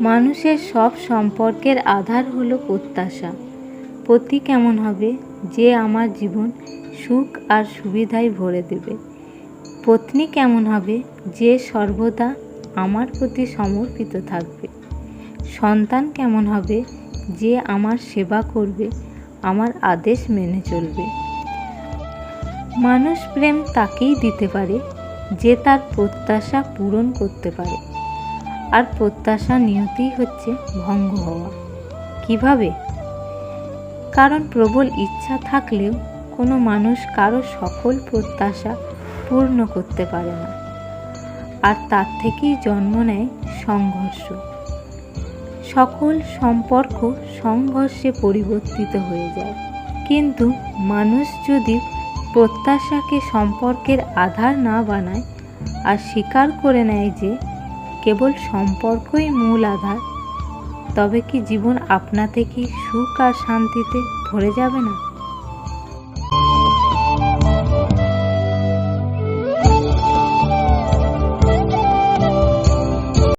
মানুষের সব সম্পর্কের আধার হলো প্রত্যাশা। পতি কেমন হবে? যে আমার জীবন সুখ আর সুবিধায় ভরে দেবে। পত্নী কেমন হবে? যে সর্বদা আমার প্রতি সমর্পিত থাকবে। সন্তান কেমন হবে? যে আমার সেবা করবে, আমার আদেশ মেনে চলবে। মানুষ প্রেম তাকেই দিতে পারে, যে তার প্রত্যাশা পূরণ করতে পারে। আর প্রত্যাশা নিয়তিই হচ্ছে ভঙ্গ হওয়া। কীভাবে? কারণ প্রবল ইচ্ছা থাকলেও কোনো মানুষ কারও সকল প্রত্যাশা পূর্ণ করতে পারে না। আর তার থেকেই জন্ম নেয় সংঘর্ষ। সকল সম্পর্ক সংঘর্ষে পরিবর্তিত হয়ে যায়। কিন্তু মানুষ যদি প্রত্যাশাকে সম্পর্কের আধার না বানায় আর স্বীকার করে নেয় যে কেবল সম্পর্কই মূল আধার। তবে কি জীবন আপনা থেকেই সুখ আর শান্তিতে ভরে যাবে না?